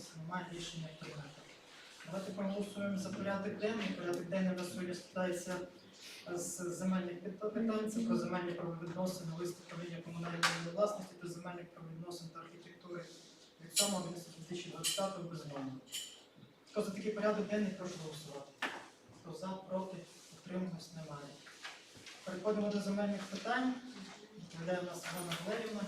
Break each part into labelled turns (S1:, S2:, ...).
S1: утрималися, немає рішення прийнято. Давайте проголосуємо за порядок денний. Порядок денний у нас сьогодні складається з земельних питань. Це про земельні правовідносини, лист управління комунальної власності та земельних правовідносин та архітектури від 7 2020 без змін. Хто за такий порядок денний, прошу голосувати. Хто за, проти, утрималось, немає. Переходимо до земельних питань. Відповідає у нас Івана Валерівна.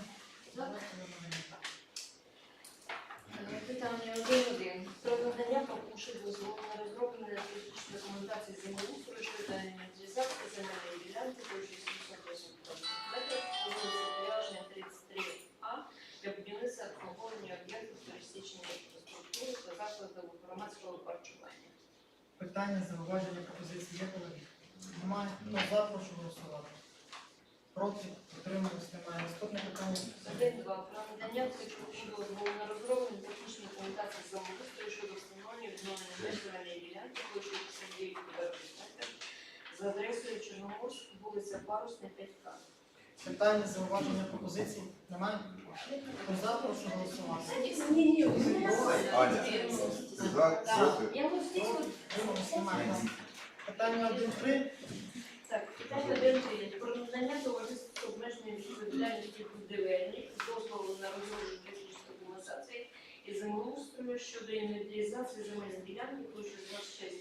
S2: Е, Питання 1.1. Про надання покуші дозволу на розроблення технічної документації землеустрою щодо інвентаризації земельної ділянки площею 708 метрів, вулиця Пляжна, 33А, для будівництва обслуговування об'єктів туристичної інфраструктури та закладів громадського харчування.
S1: Питання, зауваження, пропозиції є колеги? Немає. Хто за, прошу голосувати. Проти, утрималось, немає. Наступне питання.
S2: 1.2. Про надання технічного дозволу на розроблення технічної документації землеустрою щодо встановлення відновлення меж земельної ділянки площею 59 квадратних метрів за адресою Чорноморськ, вулиця Парусна, 5К.
S1: Питання, зауваження, пропозиції? Немає? Хто за, прошу голосувати.
S2: Ні, ні,
S3: Аня, За, проти.
S2: Я здесь
S1: немає. Питання 1-3.
S2: Так, питання 1.3. Про надання товариству з обмеженою будівельник дозволу на розробку технічної документації і землеустрою щодо інвентаризації земельної ділянки площею 26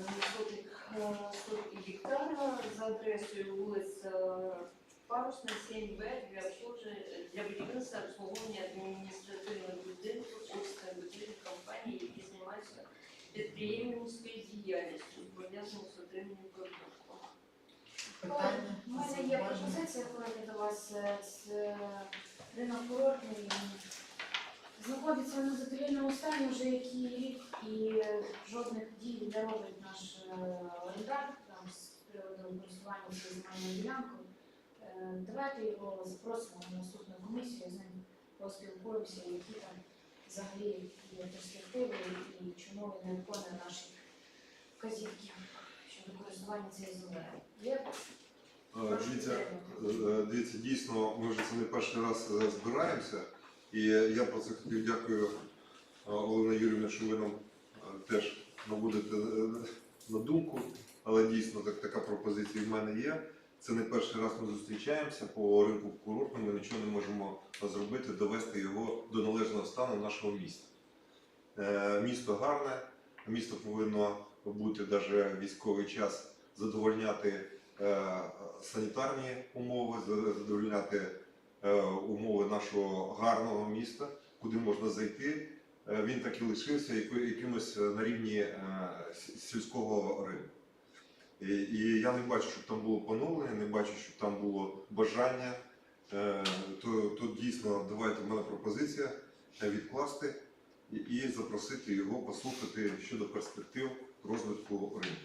S2: е, сотих, е, сотих гектара за адресою вулиця Парусна, 7Б для обслуговування для будівництва обслуговування адміністративних будинків офісної будівлі компанії, які займаються підприємницькою діяльністю, пов'язаною з отриманням продукту.
S1: Питання,
S4: У мене є пропозиція, колеги, до вас. Е, Це ринок курортний. Знаходиться в незадовільному стані вже який рік і е, жодних дій не робить наш е, орендар там з приводу користування земельною ділянкою. Е, Давайте його запросимо на наступну комісію, з ним поспілкуємося, які там взагалі є перспективи і чому він не виконує наші вказівки щодо користування цією землею. Є
S3: Е, Дивіться, е, дивіться, дійсно, ми вже це не перший раз е, збираємося. І я про це хотів дякую е, Олена Юрівна, що ви нам е, теж наводите е, на думку. Але дійсно так, така пропозиція в мене є. Це не перший раз ми зустрічаємося по ринку курортному, ми нічого не можемо зробити, довести його до належного стану нашого міста. Е, Місто гарне, місто повинно бути навіть військовий час задовольняти е, санітарні умови, задовольняти е, умови нашого гарного міста, куди можна зайти. Е, Він так і лишився якимось на рівні сільського ринку. І, я не бачу, щоб там було поновлення, не бачу, щоб там було бажання. То дійсно давайте в мене пропозиція відкласти і запросити його послухати щодо перспектив розвитку ринку.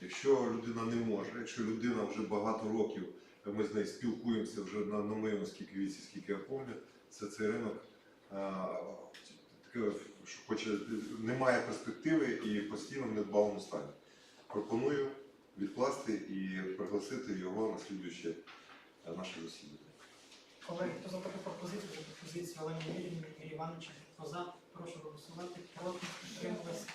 S3: Якщо людина не може, якщо людина вже багато років, ми з нею спілкуємося вже на, на скільки віці, скільки я пам'ятаю, це цей ринок що хоче, немає перспективи і постійно в недбалому стані. Пропоную відкласти і пригласити його на слідуюче е, наше засідання.
S1: Колеги, хто за таку пропозицію, пропозицію Олені Юрівни, Юрій Івановича, хто за, прошу голосувати. Проти, утрималось.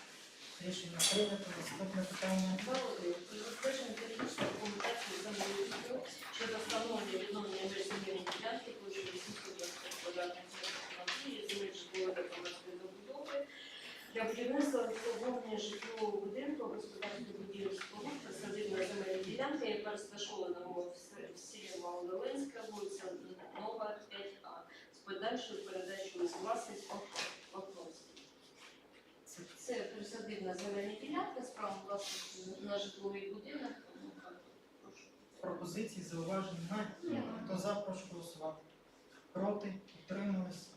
S1: Рішення прийнято. Наступне питання.
S2: Дякую. Про затвердження технічної документації землеустрою щодо встановлення відновлення ділянки площею 820 квадратних метрів будинку, господарських будівель споруд та садибна земельна ділянка, яка розташована в селі Малодолинська, вулиця Нова, 5А, з подальшою передачею з власність.
S1: Це
S2: присадибна земельна ділянка з правом власності на житловий будинок.
S1: Пропозиції, зауважень немає. Хто за, прошу голосувати. Проти, утрималось.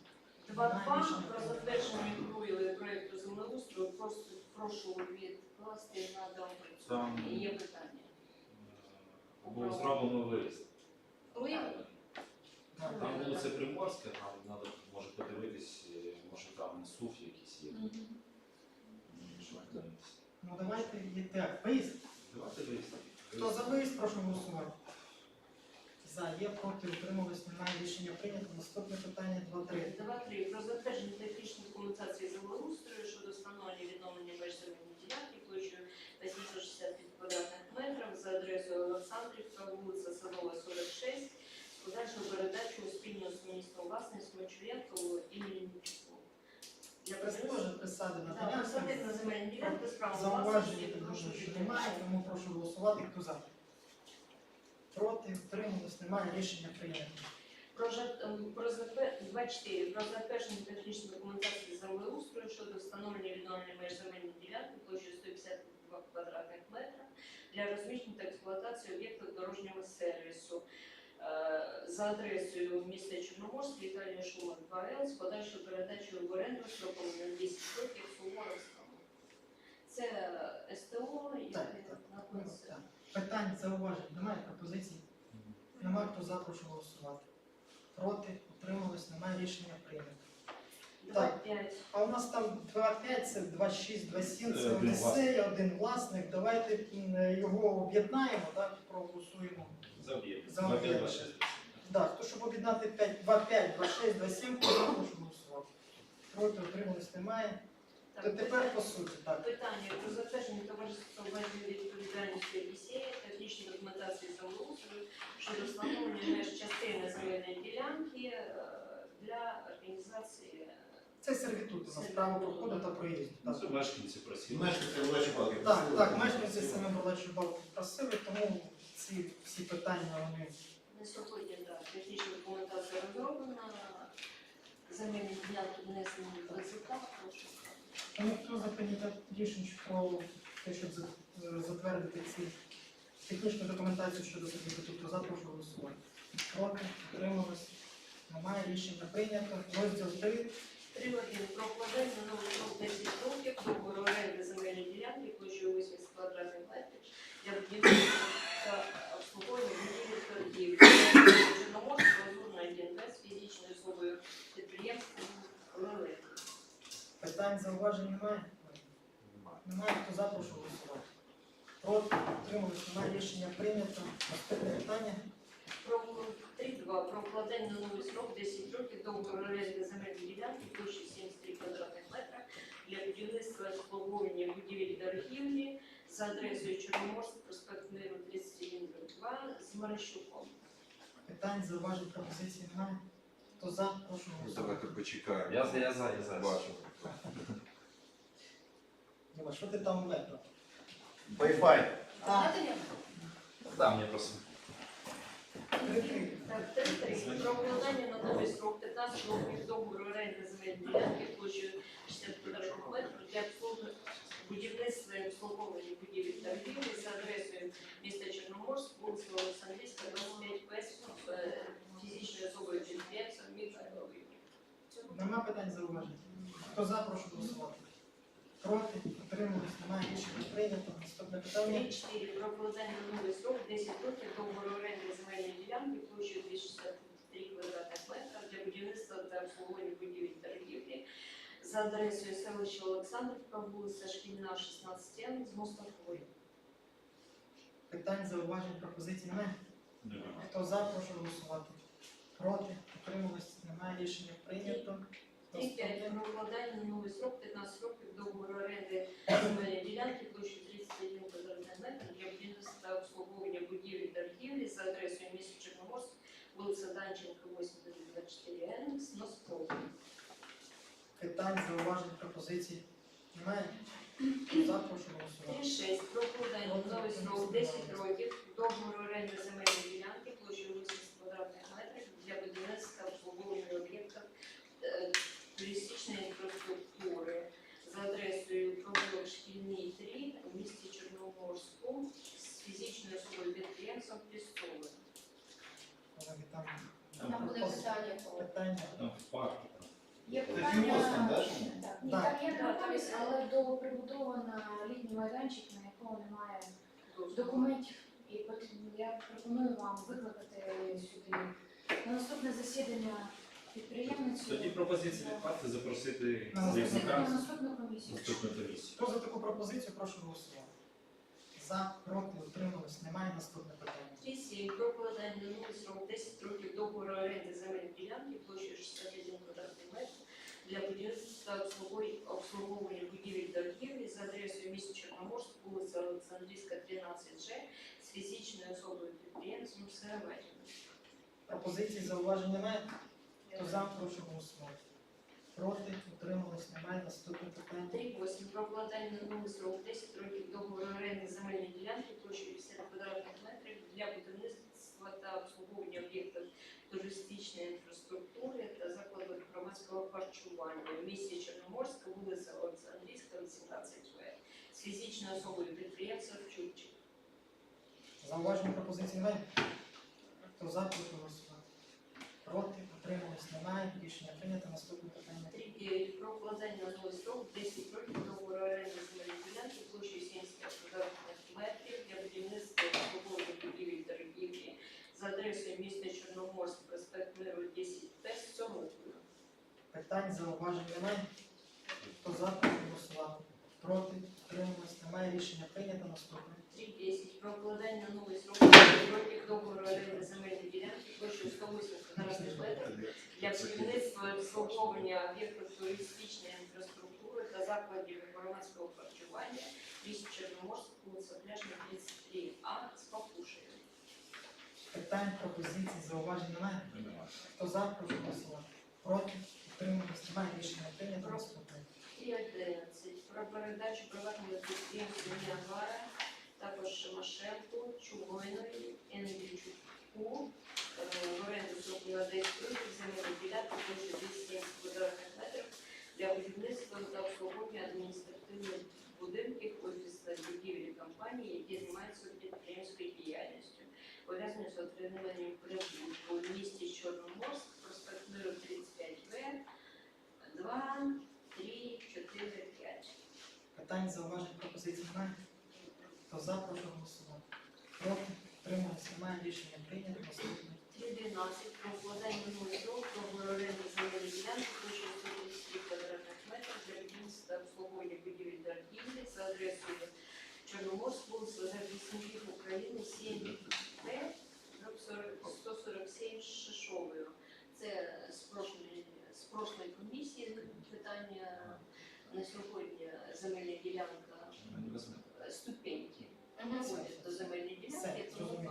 S2: 2.2 про затвердження другої проєкту землеустрою. Просто прошу відкласти на доопрацювання. Є питання.
S5: був зроблено виїзд.
S2: Ви?
S5: Там вулиця Приморська, там треба може подивитись, е, може там суф якийсь є.
S2: Мгм.
S1: Ну давайте є так. Виїзд.
S5: Давайте виїзд.
S1: Хто за виїзд, прошу голосувати. За, є, проти, утримались, немає. Рішення прийнято. Наступне питання 2-3.
S2: 2.3 про затвердження технічної
S1: посади на
S2: Так, посадити на
S1: ділянці.
S2: земельні ділянки з
S1: Зауваження
S2: власності,
S1: так що немає, тому прошу голосувати. Хто за? Проти, утримались, немає, рішення прийнято.
S2: Про, жат- ем, про затвер- 24. Про затвердження технічної документації землеустрою щодо встановлення відновлення меж земельної ділянки площею 152 квадратних метра для розміщення та експлуатації об'єкту дорожнього сервісу за адресою міста Чорноморськ, Віталія Шуман 2Л з подальшою передачею в оренду строком на 10 років Суворовському. Це е, СТО, яке
S1: Так, так.
S2: знаходиться.
S1: Так. Питань, зауважень, немає пропозицій? Немає, хто за, прошу голосувати. Проти, утримались, немає, рішення прийнято.
S2: 2-5.
S1: А у нас там 2,5, це 2,6, 2,7, це
S5: Е, один
S1: Одіссея, один власник. Давайте м, його об'єднаємо, так, проголосуємо.
S5: За.
S1: За
S5: За 26.
S1: Так, то щоб об'єднати 5, 2,5, 2,6, 2,7, то я прошу голосувати. Проти, утримались, немає.
S2: Так,
S1: То тепер по суті, так.
S2: Питання про затвердження товариства обмеженої відповідальності «Одіссея» технічної документації землеустрою щодо встановлення меж частини земельної ділянки е, для організації. е,
S1: Це сервітут у нас право проходу та проїзду.
S5: Ну,
S1: Так,
S5: Це мешканці просили.
S6: Мешканці Величі Балки.
S1: так, так мешканці саме балки просили, тому ці всі питання вони
S2: На сьогодні да, технічна документація розроблена, земельні ділянки внесені в результат.
S1: Тому хто за прийняття рішень про те, щоб затвердити ці технічну документацію щодо сервітуту, то за прошу голосувати. Проти, утримались, немає рішення прийнято. Розділ 3.
S2: 3.1. Про вкладання на новий срок 10 років договору оренди земельної ділянки площею 80 квадратних метрів для та обслуговування будівель торгів. Чорноморськ, Лазурна 1 без фізичною особою підприємства «Лелек».
S1: Питань, зауважень немає? Немає, хто за, прошу голосувати. Проти, утримались, немає рішення прийнято. Наступне питання.
S2: Про 3.2. Про вкладання на новий срок 10 років договору оренди земельної ділянки площею 73 квадратних метра для будівництва обслуговування будівель та торгівлі за адресою Чорноморськ, проспект Миру 31 2 з Марищуком.
S1: Питань, зауважень, пропозицій немає. Хто за, прошу
S3: Ну,
S1: голосувати.
S3: Давайте почекаємо.
S5: Я за, я за, я за.
S3: Бачимо.
S1: Діма, що ти там вето?
S6: Wi-Fi.
S1: А,
S5: Да, мені просто.
S2: Так, 3.3. Про укладання на новий срок 15 років договору оренди земельної ділянки площею 60 квадратних метрів для обслуги- будівництва і обслуговування будівель та торгівлі за адресою міста Чорноморськ, вулиця Олександрійська, 25 П, е, фізичною особою підприємцем Михайлові.
S1: Нема питань, зауважень. Хто за, прошу голосувати. Проти, утримались, немає рішення прийнято. Наступне питання.
S2: 3.4. Про вкладання на новий срок 10 років договору оренди земельної ділянки площею 263 квадратних метра для будівництва та обслуговування будівель та торгівлі за адресою селища Олександрівка, вулиця Шкільна, 16 М з Мустафою.
S1: Питань, зауважень, пропозицій немає. Хто за, прошу голосувати. Проти, утримались, немає рішення прийнято.
S2: 3.5. Про вкладання на новий срок 15 років договору оренди земельної ділянки площею 31 квадратний метр для будівництва та обслуговування будівель та торгівлі за адресою міста Чорноморськ, вулиця Данченка, 84 Н з Носковим.
S1: Питань, зауважень, пропозицій немає. За, прошу голосувати.
S2: 3.6. Про вкладання на новий срок 10 років договору оренди земельної ділянки площею 80 квадратних метрів для будівництва обслуговування об'єктів е, туристичної інфраструктури за адресою провулок Шкільний 3 в місті Чорноморську з фізичною особою підприємством Пістовим.
S1: Колеги, Там
S4: Там буде питання.
S1: питання.
S5: Там в парку.
S4: Є питання,
S6: мостом, да, ж?
S4: Так, ні,
S1: Так.
S4: так є
S2: Так,
S4: але до прибудована літній майданчик, на якому немає документів. І я пропоную вам викликати сюди на наступне засідання підприємницю.
S5: Тоді пропозиція від партії запросити
S1: На
S5: заявника
S4: наступну комісію.
S5: наступну комісію.
S1: Хто за таку пропозицію, прошу голосувати. За, проти, утримались, немає наступне питання.
S2: 3.7. Про вкладання на срок 10 років договору оренди земельної ділянки площею 61 квадратний метр для будівництва обслуговування- будівель торгівлі за адресою міста Чорноморськ, вулиця Олександрійська, 13 Ж з фізичною особою підприємцем Сереметівним.
S1: Пропозиції, зауважень немає. Хто за, прошу голосувати. Проти, утримались, немає. Наступне питання.
S2: 3.8. Про укладання на новий срок 10 років договору оренди земельної ділянки площею 50 квадратних метрів для будівництва та обслуговування об'єктів туристичної інфраструктури громадського харчування в місті Чорноморська, вулиця Олександрійська, 18В з фізичною особою підприємця Чурчик.
S1: Зауваження пропозиції немає? Хто за, прошу голосувати. Проти, утримались, немає. Рішення прийнято. Наступне питання.
S2: 3.9. Про укладання на новий срок 10 років договору оренди земельної ділянки площею 75 квадратних метрів для будівництва обслуговування будівель торгівлі за адресою міста Чорноморськ, проспект Миру 10Т з Сомовкою.
S1: Питань, зауважень немає. Хто за, прошу голосувати. Проти, утримались, немає. Рішення прийнято. Наступне.
S2: 3.10. Про укладання на новий срок 10 років договору оренди земельної ділянки площею 108 квадратних метрів для будівництва і обслуговування об'єктів туристичної інфраструктури та закладів громадського харчування міст Чорноморськ, вулиця Пляжна, 33А з Папушею.
S1: Питань, пропозицій, зауважень немає. Хто за, прошу голосувати. Проти, утримались, немає. Рішення прийнято. Наступне.
S2: 3.11. Про передачу приватному підприємству Ніагара, також Шимашенку, Чугойної, Ендрічуку, е, в оренду строку на 10 років земельну ділянку площею 270 квадратних метрів для будівництва та обслуговування адміністративних будинків, офісних будівель компанії, які займаються підприємською діяльністю, пов'язаною з отриманням прибутку в місті Чорноморськ, проспект Миру 35В, 2, 3, 4, 5.
S1: Питань, зауважень, пропозицій немає. Хто за, прошу голосувати. Проти, утримались, немає. Рішення прийнято. Наступне.
S2: 3.12. Про укладання нового срок договору оренди земельної ділянки площею 133 квадратних метрів для будівництва та обслуговування будівель та за адресою Чорноморськ, вулиця Захисників України, 7 П, 147 з Шишовою. Це прошлої комісії питання на сьогодні земельна ділянка ступеньки. Входить до земельної ділянки, тому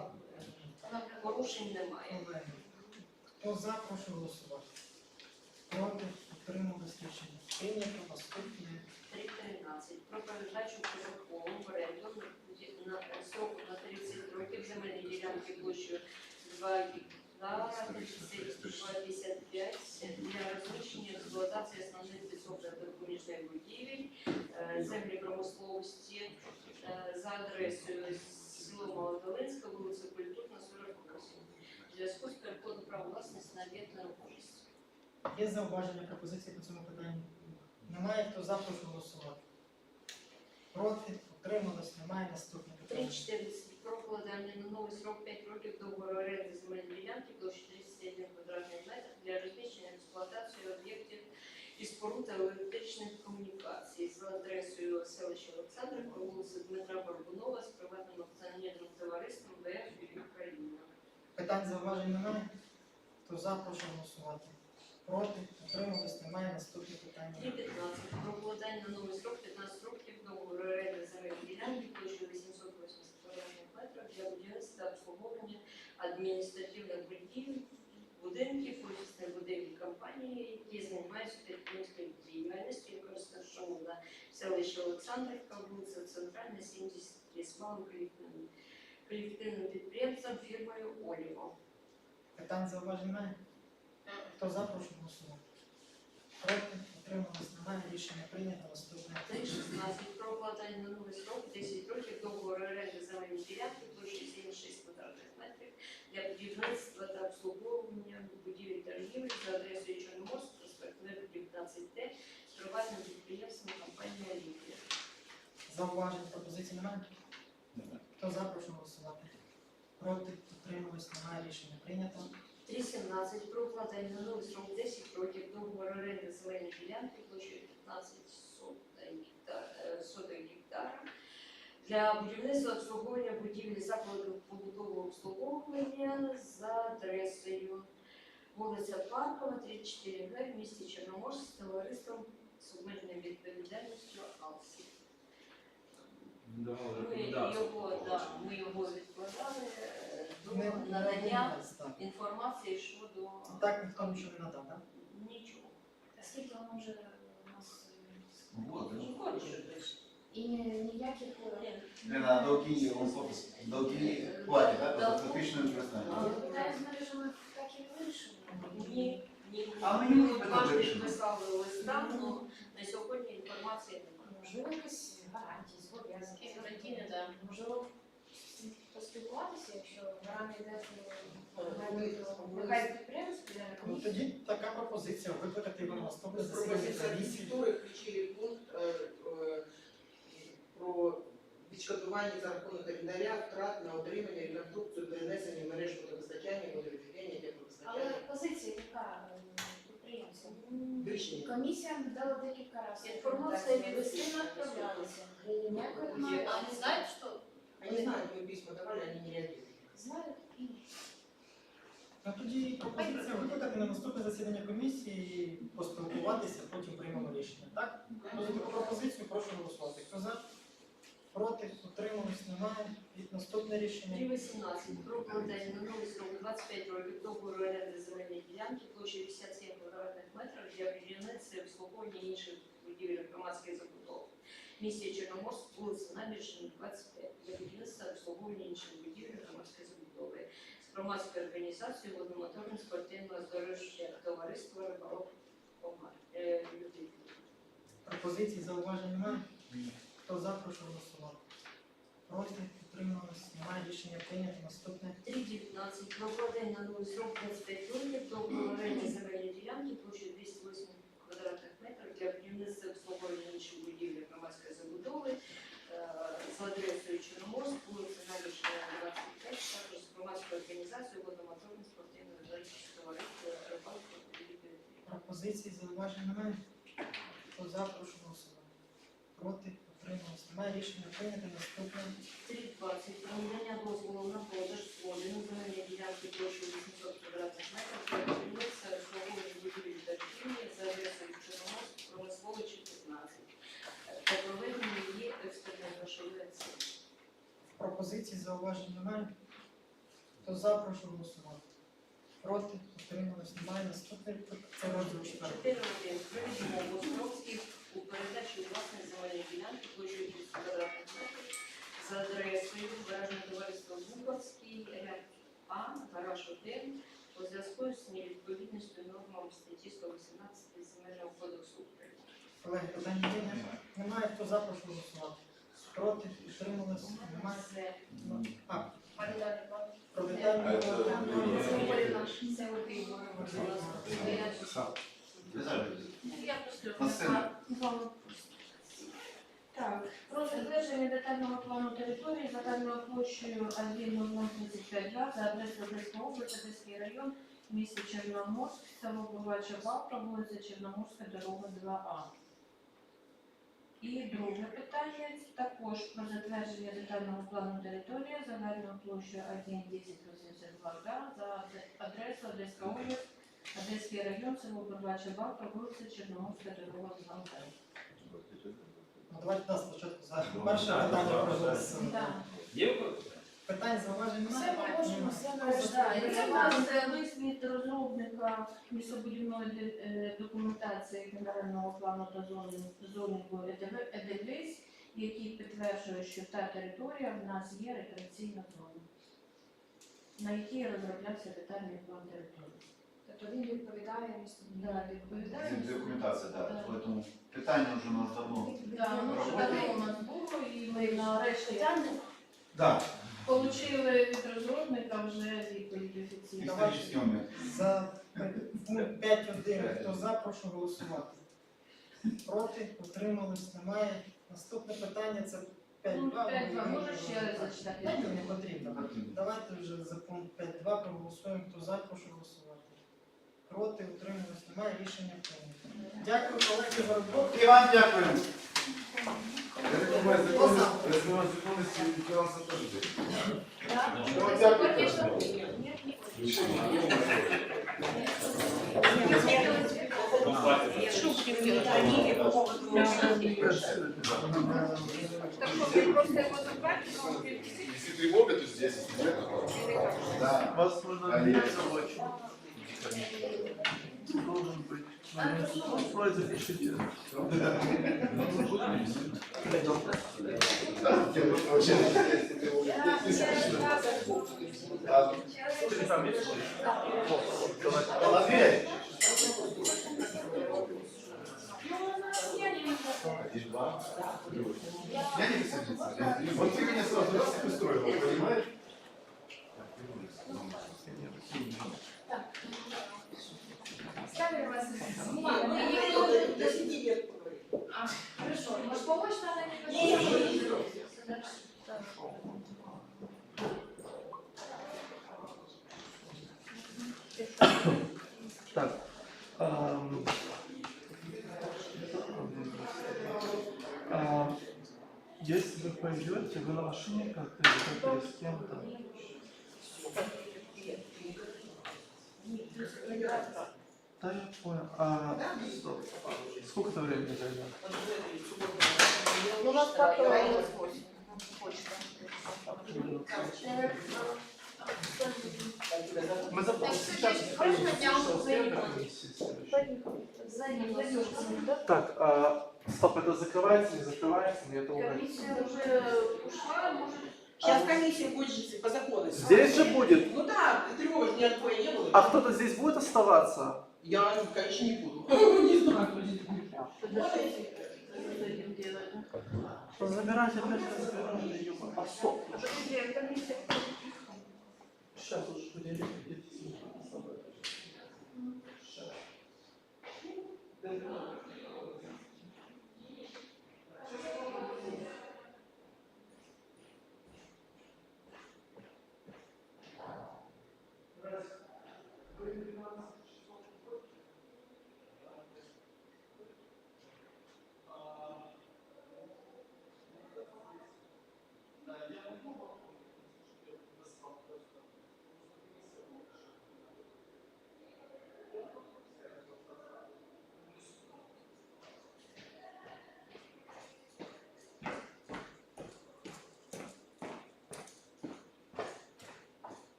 S2: порушень немає.
S1: Хто за, прошу голосувати. Проти, утримались, рішення прийнято. Наступне.
S2: 3.13. Про передачу прозоркову в оренду на сроку на 30 років земельні ділянки площею 2 гектара 32,55 для розміщення експлуатації основних допоміжних будівель, е, землі промисловості е, за адресою село Молодолинська, вулиця Культурна, 48. В зв'язку з переходом права власності на об'єкт нерухомості.
S1: Є зауваження, пропозиції по цьому питанню? Немає. Хто за, прошу голосувати. Проти, утримались, немає. Наступне питання.
S2: 3.14. Про укладання на новий срок 5 років договору оренди земельної ділянки площі 31 квадратний метр для розміщення і експлуатації об'єктів і споруд електричних комунікацій за адресою селища Олександрівка, вулиця Дмитра Горбунова з приватним акціонерним товариством ВФ Україна.
S1: Питань, зауважень немає. Хто за, прошу голосувати. Проти, утримались, немає. Наступне питання.
S2: 3.15. Про укладання на новий срок 15 років договору оренди земельної ділянки площею 880 квадратних метрів для будівництва та обслуговування адміністративних будівель, будинків, офісних будівель компанії, які займаються підприємською діяльністю, яка розташована в селищі Олександрівка, вулиця Центральна, 73, з малим колективним, колективним підприємцем фірмою Оліво.
S1: Питань, зауважень немає. Хто за, прошу голосувати. Проти, утримались, немає. Рішення прийнято. Наступне.
S2: 3.16. Про укладання на новий срок 10 років договору оренди земельної ділянки площею 76 квадратних метрів для будівництва та обслуговування будівель торгівлі за адресою Чорноморськ, проспект Миру 19Т з приватним підприємством компанії Олімпія.
S1: Зауважень, пропозицій немає. Хто за, прошу голосувати. Проти, утримались, немає. Рішення прийнято.
S2: 3.17. Про укладання на новий срок 10 років договору оренди земельної ділянки площею 15 сотих гектар- е, гектара для будівництва обслуговування будівлі закладів побутового обслуговування за адресою вулиця Паркова, 34 г в місті Чорноморськ з товариством з обмеженою відповідальністю АЛСІ. Ми його, да, ми його відкладали е, до надання інформації щодо
S1: Так ніхто нічого не надав, так?
S2: нічого.
S4: скільки воно вже у нас е,
S6: Вот, да.
S2: Ну.
S4: І ні- ніяких е,
S6: Лена, долги, он сколько? Долги платит, да? За фактичное використання.
S4: але питання з мережами так і не.
S2: Ні.
S6: А ми не
S2: кожен
S6: вирішити.
S2: писали листа, але на сьогодні інформації немає.
S4: Можливо, якісь гарантії, зобов'язання.
S2: Якісь гарантійні, да.
S4: Можливо, поспілкуватися, якщо гарантія йде, то нехай підприємство
S1: Ну тоді така пропозиція викликати на наступне засідання
S7: Пропозиція
S1: комісії.
S7: архітектури включили пункт е, е, про відшкодування за рахунок орендаря втрат на отримання, реконструкцію, перенесення мереж водопостачання, водовідведення,
S4: Але позиція яка підприємця?
S7: Рішення.
S4: Комісія дала декілька разів.
S2: Інформація від
S4: листи не відправлялися. Ніякої
S2: А не знають, що?
S7: Они знают, мы письма давали, они не реагируют.
S4: Знають і
S1: Ну тоді пропозиція викликати на наступне засідання комісії, поспілкуватися, потім приймемо рішення. Так? Ну, за таку пропозицію прошу голосувати. Хто за? Проти? Утримались? Немає. І наступне рішення.
S2: 3.18. Про укладання на новий срок 25 років договору оренди земельної ділянки площею 57 квадратних метрів для будівництва обслуговування інших будівель громадських забудов. Місія Чорноморськ, вулиця Набережна, 25 для будівництва обслуговування інших будівель громадської забудови. З громадською організацією водомоторним спортивного здоров'я товариства рибалок. Е, людей.
S1: Пропозицій, зауважень немає? Хто за, прошу голосувати. Проти? Утримались? Немає. Рішення прийнято. Наступне.
S2: 3.19. Про на новий срок 25 років договору оренди земельної ділянки площею 208 квадратних метрів для будівництва обслуговування інших будівель громадської забудови е, за адресою Чорноморськ, вулиця Набережна, 25, також з громадською організацією водомоторне спортивне товариство рибалки
S1: Пропозицій, зауважень немає? Хто за, прошу голосувати. Проти? Утримались? Немає. Рішення прийнято. Наступне.
S2: 3.20. Про надання дозволу на продаж згоди на земельні ділянки площею 800 квадратних метрів для будівництва і обслуговування будівель та будівлі за адресою Чорноморськ, промисловичі 15. Та проведення її експертно-грошової оцінки.
S1: Пропозицій, зауважень немає? Хто за, прошу голосувати. Проти? Утримались? Немає. Наступне. Це розділ 4.
S2: 4.1. Про відмову Островських у передачі у власність земельної ділянки площею 200 квадратних метрів за адресою гаражне товариство Буковський, А, гараж 1, у зв'язку з невідповідністю нормам статті 118 Земельного кодексу України.
S1: Колеги, питань є? Немає. Немає. Хто за, прошу голосувати. Проти? Утримались? Немає.
S2: Це
S1: А,
S4: Передати вам.
S1: про
S2: це
S1: план.
S2: говорила, це окей, Я просто
S6: На.
S4: Так, про затвердження детального плану території загальною площею 1.035 за адресою Одеська область, Одеський район, місто Чорноморськ, село Бувача вулиця Чорноморська, дорога 2А. І друге питання також про затвердження детального плану території загальною площею 1.1082 га за адресою Одеська область, Одеський район, село Бувача Бабка, вулиця Чорноморська, дорога 2А.
S1: Ну, давайте да, спочатку за перше питання проголосуємо.
S4: Так.
S5: Є
S1: Питань, зауважень
S4: Все
S1: немає?
S4: погоджено, все
S2: Так,
S4: Це
S2: це
S4: у нас
S2: власне
S4: розробника містобудівної де- е, документації генерального плану та зони- зонінгу ЕДВС, який підтверджує, що та територія в нас є рекреаційна зона, на якій розроблявся детальний план території.
S8: Тобто він відповідає містобудівній
S4: Да, відповідає.
S6: Документация, да. Поэтому питание уже у нас давно.
S4: Да, ну, давно у нас було, і ми нарешті
S6: Да,
S4: отримали від розробника вже відповідь офіційно.
S6: исторический момент.
S1: За пункт 5.1. Хто за, прошу голосувати. Проти? Утримались? Немає. Наступне питання це 5.2.
S4: Пункт 5.2. Може ще раз зачитати?
S1: Не потрібно. Давайте вже за пункт 5.2 проголосуємо. Хто за, прошу голосувати. Проти? Утримались? Немає. Рішення прийнято. Дякую, колеги, за роботу.
S6: І вам дякую.
S9: Если тревога, то здесь,
S6: Да.
S10: Вас можно
S6: Конечно.
S10: очень. Должен быть.
S9: Фройд запишите.
S6: Молодець. Я не садиться. Вот ты меня сразу
S4: оставили вас.
S7: Мы ну, не
S4: а, хорошо. Может, помочь надо?
S7: Нет, нет, нет.
S9: Так. А, если вы пойдете, вы на машине как-то или с кем-то. Да, я понял. А, стоп. Сколько это времени займет?
S7: Ну, у нас как
S9: Мы завтра
S4: Так,
S9: сейчас а, стоп, это закрывается, не закрывается, мне это уже.
S2: Комиссия уже ушла, может,
S7: Сейчас комиссия будет жить по закону.
S9: Здесь же будет.
S7: Ну да, тревога же никакой не было.
S9: А кто-то здесь будет оставаться?
S7: Я, конечно, не буду. Не знаю, кто здесь
S9: Забирайте опять разбирали,
S2: ёба, пошёл.
S9: Сейчас уже поделюсь. Сейчас.